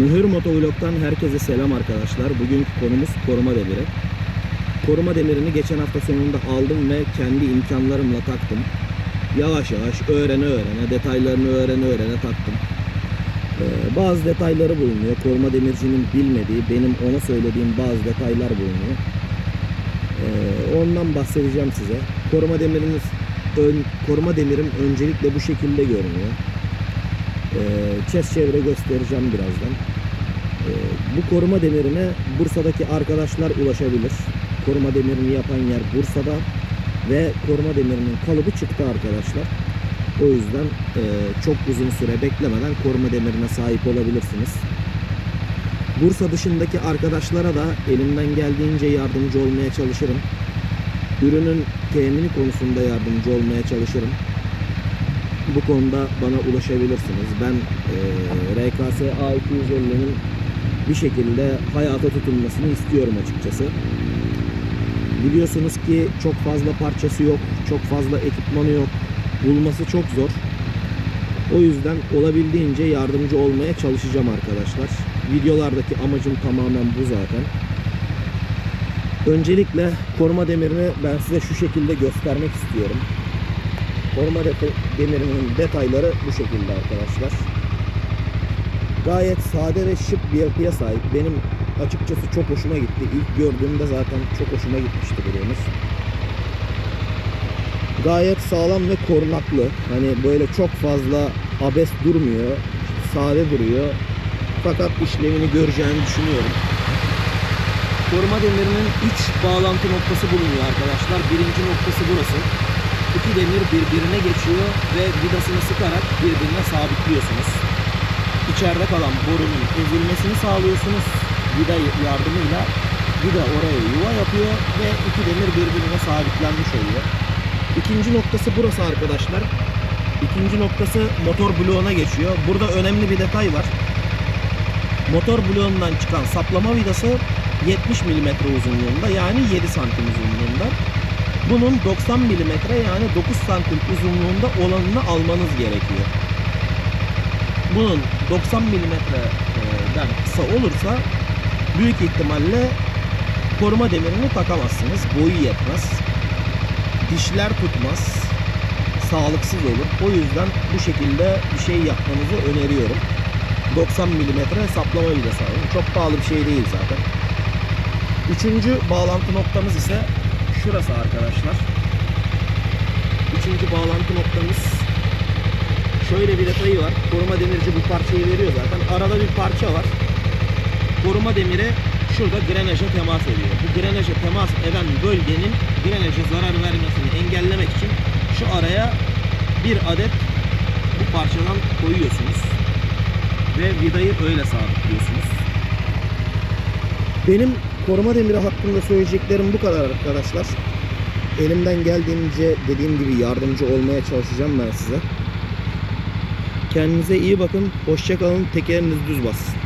Mühür Motovlog'dan herkese selam arkadaşlar. Bugünkü konumuz koruma demiri. Koruma demirini geçen hafta sonunda aldım ve kendi imkanlarımla taktım. Yavaş yavaş öğrene öğrene, detaylarını öğrene öğrene taktım. Ee, bazı detayları bulunuyor. Koruma demircinin bilmediği, benim ona söylediğim bazı detaylar bulunuyor. Ee, ondan bahsedeceğim size. Koruma demiriniz ön, koruma demirim öncelikle bu şekilde görünüyor. Ee, Çes çevre göstereceğim birazdan. Ee, bu koruma demirine Bursa'daki arkadaşlar ulaşabilir. Koruma demirini yapan yer Bursa'da ve koruma demirinin kalıbı çıktı arkadaşlar. O yüzden e, çok uzun süre beklemeden koruma demirine sahip olabilirsiniz. Bursa dışındaki arkadaşlara da elimden geldiğince yardımcı olmaya çalışırım. Ürünün temini konusunda yardımcı olmaya çalışırım bu konuda bana ulaşabilirsiniz. Ben e, RKS A250'nin bir şekilde hayata tutulmasını istiyorum açıkçası. Biliyorsunuz ki çok fazla parçası yok, çok fazla ekipmanı yok. Bulması çok zor. O yüzden olabildiğince yardımcı olmaya çalışacağım arkadaşlar. Videolardaki amacım tamamen bu zaten. Öncelikle koruma demirini ben size şu şekilde göstermek istiyorum. Koruma de- demirinin detayları bu şekilde arkadaşlar. Gayet sade ve şık bir yapıya sahip. Benim açıkçası çok hoşuma gitti. İlk gördüğümde zaten çok hoşuma gitmişti ürünümüz. Gayet sağlam ve korunaklı. Hani böyle çok fazla abes durmuyor. Sade duruyor. Fakat işlevini göreceğini düşünüyorum. Koruma demirinin 3 bağlantı noktası bulunuyor arkadaşlar. Birinci noktası burası iki demir birbirine geçiyor ve vidasını sıkarak birbirine sabitliyorsunuz. İçeride kalan borunun ezilmesini sağlıyorsunuz. Vida yardımıyla vida oraya yuva yapıyor ve iki demir birbirine sabitlenmiş oluyor. İkinci noktası burası arkadaşlar. İkinci noktası motor bloğuna geçiyor. Burada önemli bir detay var. Motor bloğundan çıkan saplama vidası 70 mm uzunluğunda yani 7 santim uzunluğunda. Bunun 90 mm yani 9 santim uzunluğunda olanını almanız gerekiyor. Bunun 90 mm'den kısa olursa büyük ihtimalle koruma demirini takamazsınız. Boyu yetmez. Dişler tutmaz. Sağlıksız olur. O yüzden bu şekilde bir şey yapmanızı öneriyorum. 90 mm saplama vidası alın. Çok pahalı bir şey değil zaten. Üçüncü bağlantı noktamız ise şurası arkadaşlar. Üçüncü bağlantı noktamız şöyle bir detayı var. Koruma demirci bu parçayı veriyor zaten. Arada bir parça var. Koruma demiri şurada grenaja temas ediyor. Bu grenaja temas eden bölgenin grenaja zarar vermesini engellemek için şu araya bir adet bu parçadan koyuyorsunuz. Ve vidayı öyle sabitliyorsunuz. Benim koruma demiri hakkında söyleyeceklerim bu kadar arkadaşlar. Elimden geldiğince dediğim gibi yardımcı olmaya çalışacağım ben size. Kendinize iyi bakın. Hoşçakalın. Tekeriniz düz bassın.